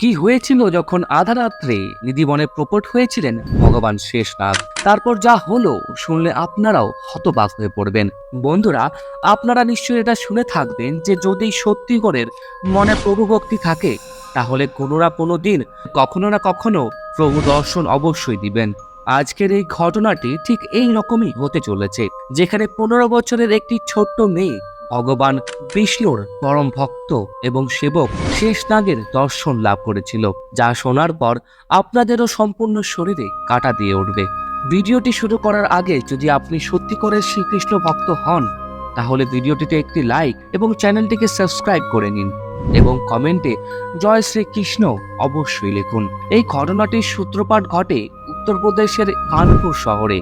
কি হয়েছিল যখন আধা রাত্রে নিধিবনে প্রকট হয়েছিলেন ভগবান শেষনাগ তারপর যা হলো শুনলে আপনারাও হতবাক হয়ে পড়বেন। বন্ধুরা, আপনারা নিশ্চয়ই এটা শুনে থাকবেন যে যদি সত্যিকরের মনে প্রভু ভক্তি থাকে, তাহলে কোনো না কোনো দিন কখনো না কখনো প্রভু দর্শন অবশ্যই দিবেন। আজকের এই ঘটনাটি ঠিক এই রকমই হতে চলেছে, যেখানে পনেরো বছরের একটি ছোট্ট মেয়ে ভগবান বিষ্ণুর পরম ভক্ত এবং সেবক শেষনাগের দর্শন লাভ করেছিল, যা শোনার পর আপনাদেরও সম্পূর্ণ শরীরে কাটা দিয়ে উঠবে। ভিডিওটি শুরু করার আগে যদি আপনি সত্যি করে শ্রীকৃষ্ণ ভক্ত হন, তাহলে ভিডিওটিতে একটি লাইক এবং চ্যানেলটিকে সাবস্ক্রাইব করে নিন এবং কমেন্টে জয় শ্রীকৃষ্ণ অবশ্যই লিখুন। এই ঘটনাটির সূত্রপাত ঘটে উত্তরপ্রদেশের কানপুর শহরে,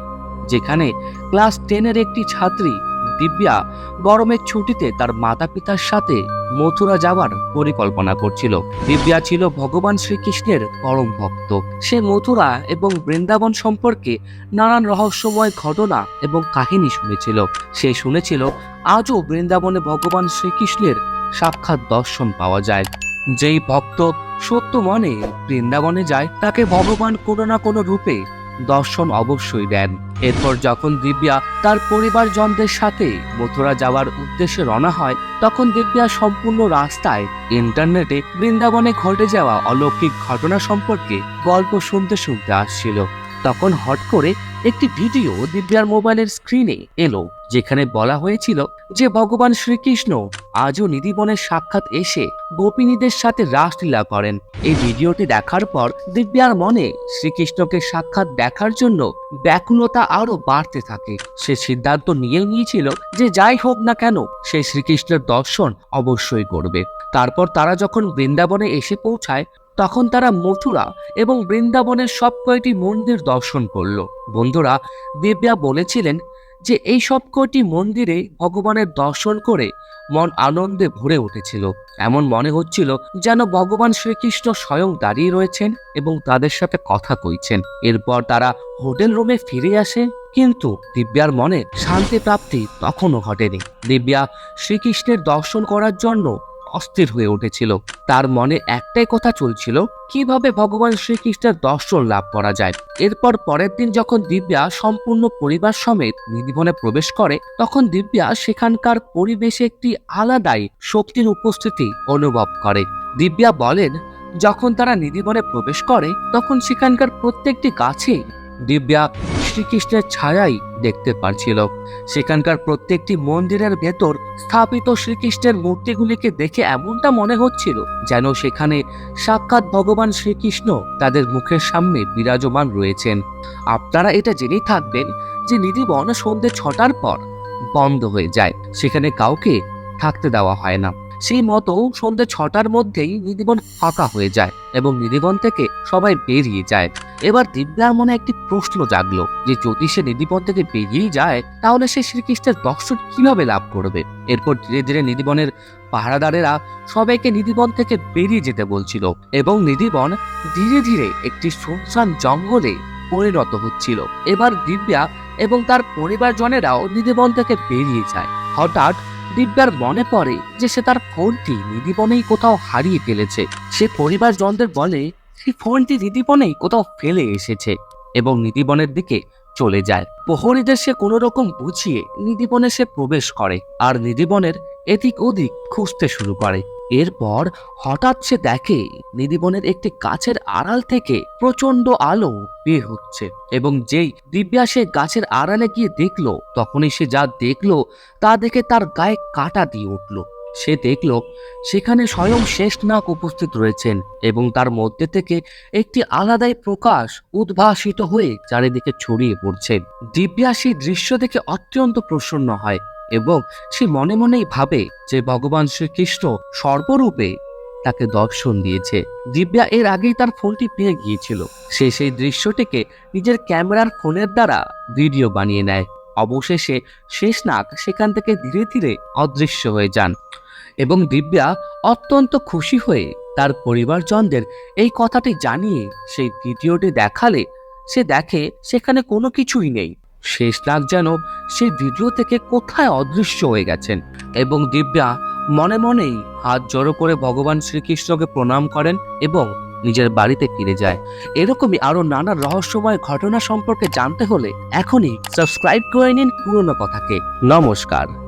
যেখানে ক্লাস টেনের একটি ছাত্রী দিব্যা গরমের ছুটিতে তার মাতা পিতার সাথে মথুরা যাওয়ার পরিকল্পনা করছিল। দিব্যা ছিল ভগবান শ্রীকৃষ্ণের পরম ভক্ত। সে মথুরা এবং বৃন্দাবন সম্পর্কে নানান রহস্যময় ঘটনা এবং কাহিনী শুনেছিল। সে শুনেছিল, আজও বৃন্দাবনে ভগবান শ্রীকৃষ্ণের সাক্ষাৎ দর্শন পাওয়া যায়। যেই ভক্ত সত্য মনে বৃন্দাবনে যায়, তাকে ভগবান কোনো না কোনো রূপে দর্শন অবশ্যই দেন। এরপর যখন দিব্যা তার পরিবারজনদের সাথে মথুরা যাওয়ার উদ্দেশ্যে রওনা হয়, তখন দিব্যা সম্পূর্ণ রাস্তায় ইন্টারনেটে বৃন্দাবনে ঘটে যাওয়া অলৌকিক ঘটনা সম্পর্কে গল্প শুনতে শুনতে আসছিল। তখন হট করে একটি ভিডিও দিব্যার মোবাইলের স্ক্রিনে এলো, যেখানে বলা হয়েছিল যে ভগবান শ্রীকৃষ্ণ আজও নিধিবনের সাক্ষাৎ এসে গোপিনীদের সাথে রাসলীলা করেন। এই ভিডিওটি দেখার পর দিব্যার মনে শ্রীকৃষ্ণকে সাক্ষাৎ দেখার জন্য ব্যাকুলতা আরও বাড়তে থাকে। সে সিদ্ধান্ত নিয়ে নিয়েছিল যে যাই হোক না কেন, সে শ্রীকৃষ্ণের দর্শন অবশ্যই করবে। তারপর তারা যখন বৃন্দাবনে এসে পৌঁছায় তখন তারা মথুরা এবং বৃন্দাবনের সব কয়টি মন্দির দর্শন করল। বন্ধুরা, দিব্যা বলেছিলেন যে এই সব কয়টি মন্দিরে ভগবানের দর্শন করে মন আনন্দে ভরে উঠেছিল। এমন মনে হচ্ছিল যেন ভগবান শ্রীকৃষ্ণ স্বয়ং দাঁড়িয়ে রয়েছেন এবং তাদের সাথে কথা কইছেন। এরপর তারা হোটেল রুমে ফিরে আসে, কিন্তু দিব্যার মনে শান্তি প্রাপ্তি তখনও ঘটেনি। দিব্যা শ্রীকৃষ্ণের দর্শন করার জন্য অস্থির হয়ে উঠেছিল। তার মনে একটাই কথা চলছিল, কীভাবে ভগবান শ্রীকৃষ্ণের দর্শন লাভ করা যায়। এরপর পরের দিন যখন দিব্যা সম্পূর্ণ পরিবার সমেত নিধিবনে প্রবেশ করে, তখন দিব্যা সেখানকার পরিবেশে একটি আলাদাই শক্তির উপস্থিতি অনুভব করে। দিব্যা বলেন, যখন তারা নিধিবনে প্রবেশ করে, তখন সেখানকার প্রত্যেকটি গাছে দিব্যা শ্রীকৃষ্ণের ছায়াই দেখতে পারছিল। সেখানকার প্রত্যেকটি মন্দিরের ভেতর স্থাপিত শ্রীকৃষ্ণের মূর্তিগুলিকে দেখে এমনটা মনে হচ্ছিল যেন সেখানে সাক্ষাৎ ভগবান শ্রীকৃষ্ণ তাদের মুখের সামনে বিরাজমান রয়েছেন। আপনারা এটা জেনেই থাকবেন যে নিধিবন সন্ধ্যে ছটার পর বন্ধ হয়ে যায়। সেখানে কাউকে থাকতে দেওয়া হয় না। সেই মতো সন্ধ্যে ছটার মধ্যেই নিধিবন ফাঁকা হয়ে যায় এবং নিধিবন থেকে সবাই বেরিয়ে যায়। এবার দিব্যার মনে একটি প্রশ্ন জাগলো যে যদি সে নিধিবন থেকে বেরিয়ে যায়, তাহলে সে শ্রীকৃষ্ণের দর্শন কীভাবে লাভ করবে? এরপর ধীরে ধীরে নিধিবনের পাহারাদারেরা সবাইকে নিধিবন থেকে বেরিয়ে যেতে বলছিল এবং নিধিবন ধীরে ধীরে একটি শুনশান জঙ্গলে পরিণত হচ্ছিল। এবার দিব্যা এবং তার পরিবারজনেরাও নিধিবন থেকে বেরিয়ে যায়। হঠাৎ দিব্যার মনে পড়ে যে সে তার ফোনটি নিধিবনেই কোথাও হারিয়ে ফেলেছে। সে পরিবার জনদের বলে সেই ফোনটি নিদিবনেই কোথাও ফেলে এসেছে এবং নিদিবনের দিকে চলে যায়। প্রহরীদের সে কোনো রকম বুঝিয়ে নিদিবনে সে প্রবেশ করে, আর নিদিবনের এদিক ওদিক খুঁজতে শুরু করে। এরপর হঠাৎ সে দেখে নিধিবনের একটি গাছের আড়াল থেকে প্রচণ্ড আলো বের হচ্ছে এবং যেই দিব্যা সে গাছের আড়ালে গিয়ে দেখল, তখনই সে যা দেখল তা দেখে তার গায়ে কাটা দিয়ে উঠল। সে দেখল সেখানে স্বয়ং শেষনাগ উপস্থিত রয়েছেন এবং তার মধ্যে থেকে একটি আলাদাই প্রকাশ উদ্ভাসিত হয়ে চারিদিকে ছড়িয়ে পড়ছে। দিব্যা সেই দৃশ্য দেখে অত্যন্ত প্রসন্ন হয়। এবং সে মনে মনেই ভাবে যে ভগবান শ্রীকৃষ্ণ সর্বরূপে তাকে দর্শন দিয়েছে। দিব্যা এর আগেই তার ফোনটি পেয়ে গিয়েছিল। সে সেই দৃশ্যটিকে নিজের ক্যামেরার ফোনের দ্বারা ভিডিও বানিয়ে নেয়। অবশেষে শেষ শেষনাগ সেখান থেকে ধীরে ধীরে অদৃশ্য হয়ে যান এবং দিব্যা অত্যন্ত খুশি হয়ে তার পরিবারজনদের এই কথাটি জানিয়ে সেই ভিডিওটি দেখালে সে দেখে সেখানে কোনো কিছুই নেই। শেষনাগ যেন সেই ভিডিও থেকে কোথায় অদৃশ্য হয়ে গেছেন। এবং দিব্যা মনে মনেই হাত জড়ো করে ভগবান শ্রীকৃষ্ণকে প্রণাম করেন এবং নিজের বাড়িতে ফিরে যায়। এরকমই আরও নানা রহস্যময় ঘটনা সম্পর্কে জানতে হলে এখনই সাবস্ক্রাইব করে নিন পুরনো কথাকে। নমস্কার।